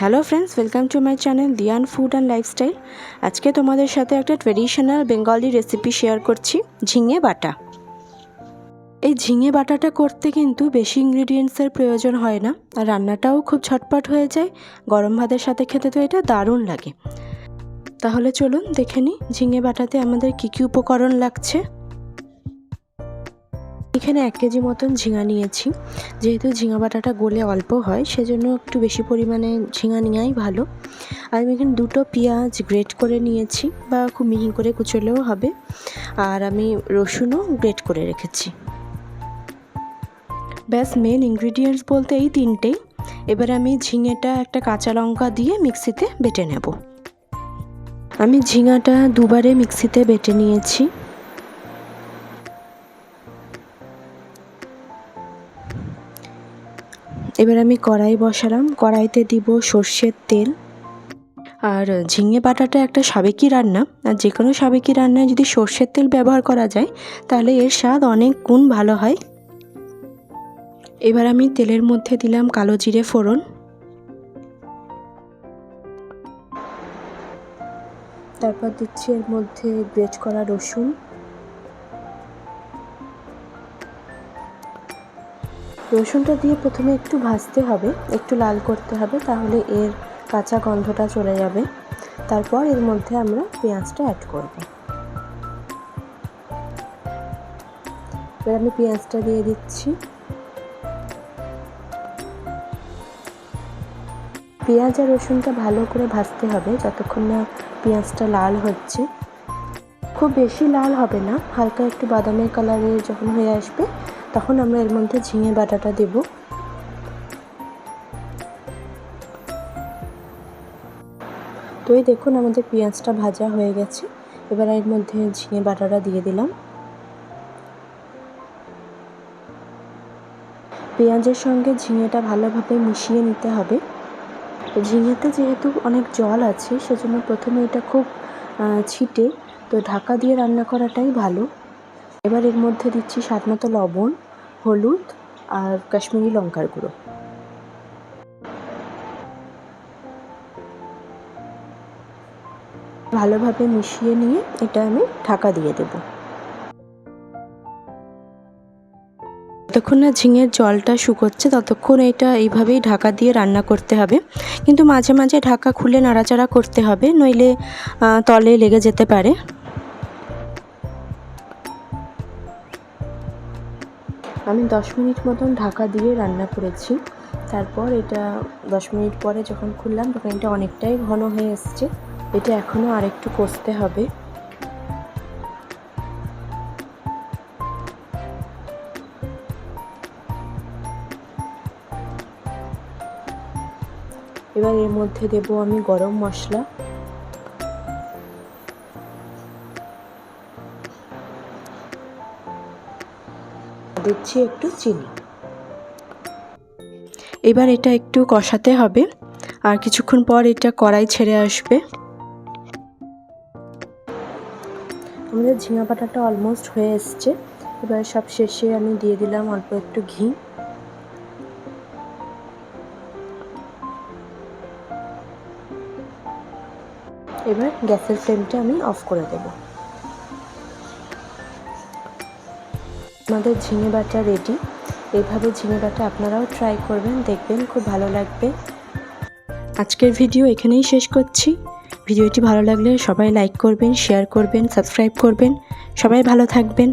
Hello friends welcome to my channel Diyan food and lifestyle আজকে তোমাদের সাথে একটা ট্রেডিশনাল বেঙ্গলি রেসিপি শেয়ার করছি, ঝিঙে বাটা। এই ঝিঙে বাটাটা করতে কিন্তু বেশি ইনগ্রিডিয়েন্টসের প্রয়োজন হয় না, আর রান্নাটাও খুব ঝটপট হয়ে যায়, গরম ভাতের সাথে খেতে তো এটা দারুণ লাগে। তাহলে চলুন দেখে নিই, ঝিঙে বাটাতে আমাদের কী কী উপকরণ লাগছে। এখানে এক কেজি মতন ঝিঙা নিয়েছি। যেহেতু ঝিঙা বাটাটা গলে অল্প হয়, সেজন্য একটু বেশি পরিমাণে ঝিঙা নেওয়াই ভালো। আর আমি এখানে দুটো পেঁয়াজ গ্রেট করে নিয়েছি, বা খুব মিহি করে কুচলেও হবে। আর আমি রসুনও গ্রেট করে রেখেছি। ব্যাস মেন ইনগ্রিডিয়েন্টস বলতে এই তিনটেই। এবার আমি ঝিঙেটা একটা কাঁচা লঙ্কা দিয়ে মিক্সিতে বেটে নেব। আমি ঝিঙাটা দুবারে মিক্সিতে বেটে নিয়েছি। এবার আমি কড়াই বসালাম। কড়াইতে দিব সর্ষের তেল। আর ঝিঙে বাটাটা একটা সাবেকি রান্না। আর যে কোনো সাবেকি রান্নায় যদি সর্ষের তেল ব্যবহার করা যায়, তাহলে এর স্বাদ অনেক গুণ ভালো হয়। এবার আমি তেলের মধ্যে দিলাম কালো জিরে ফোড়ন। তারপর দিচ্ছি এর মধ্যে গ্রেট করা রসুন। রসুনটা দিয়ে প্রথমে একটু ভাজতে হবে, একটু লাল করতে হবে, তাহলে এর কাঁচা গন্ধটা চলে যাবে। তারপর এর মধ্যে আমরা পেঁয়াজটা অ্যাড করব। এবার আমি পেঁয়াজটা দিয়ে দিচ্ছি। পেঁয়াজ আর রসুনটা ভালো করে ভাজতে হবে, যতক্ষণ না পেঁয়াজটা লাল হচ্ছে। খুব বেশি লাল হবে না, হালকা একটু বাদামের কালারের যখন হয়ে আসবে তখন আমরা এর মধ্যে ঝিঙে বাটাটা দেব। তো এই দেখুন আমাদের পেঁয়াজটা ভাজা হয়ে গেছে। এবার এর মধ্যে ঝিঙে বাটাটা দিয়ে দিলাম। পেঁয়াজের সঙ্গে ঝিঙেটা ভালোভাবে মিশিয়ে নিতে হবে। ঝিঙেতে যেহেতু অনেক জল আছে, সেজন্য প্রথমে এটা খুব ছিটে। তো ঢাকা দিয়ে রান্না করাটাই ভালো। এবার এর মধ্যে দিচ্ছি স্বাদ মতো লবণ। হলুদ আর কাশ্মীরি লঙ্কার গুঁড়ো। ভালোভাবে মিশিয়ে নিয়ে এটা আমি ঢাকা দিয়ে দেব। যতক্ষণ না ঝিঙের জলটা শুকোচ্ছে, ততক্ষণ এটা এইভাবেই ঢাকা দিয়ে রান্না করতে হবে। কিন্তু মাঝে মাঝে ঢাকা খুলে নাড়াচাড়া করতে হবে, নইলে তলে লেগে যেতে পারে। আমি দশ মিনিট মতন ঢাকা দিয়ে রান্না করেছি। তারপর এটা দশ মিনিট পরে যখন খুললাম, তখন এটা অনেকটাই ঘন হয়ে এসছে। এটা এখনও আরেকটু কষতে হবে। এবার এর মধ্যে দেব আমি গরম মশলা। দিচ্ছি একটু চিনি। এবার এটা একটু কষাতে হবে আর কিছুক্ষণ পর এটা কড়াই ছেড়ে আসবে। আমাদের ঝিঙা পাটাটা অলমোস্ট হয়ে এসছে। এবার সব শেষে আমি দিয়ে দিলাম অল্প একটু ঘি। এবার গ্যাসের ফ্লেমটা আমি অফ করে দেবো। আমাদের ঝিঙে বাটা রেডি এভাবে ঝিঙে বাটা আপনারাও ট্রাই করবেন, দেখবেন খুব ভালো লাগবে। আজকের ভিডিও এখানেই শেষ করছি। ভিডিওটি ভালো লাগলে সবাই লাইক করবেন শেয়ার করবেন সাবস্ক্রাইব করবেন। সবাই ভালো থাকবেন।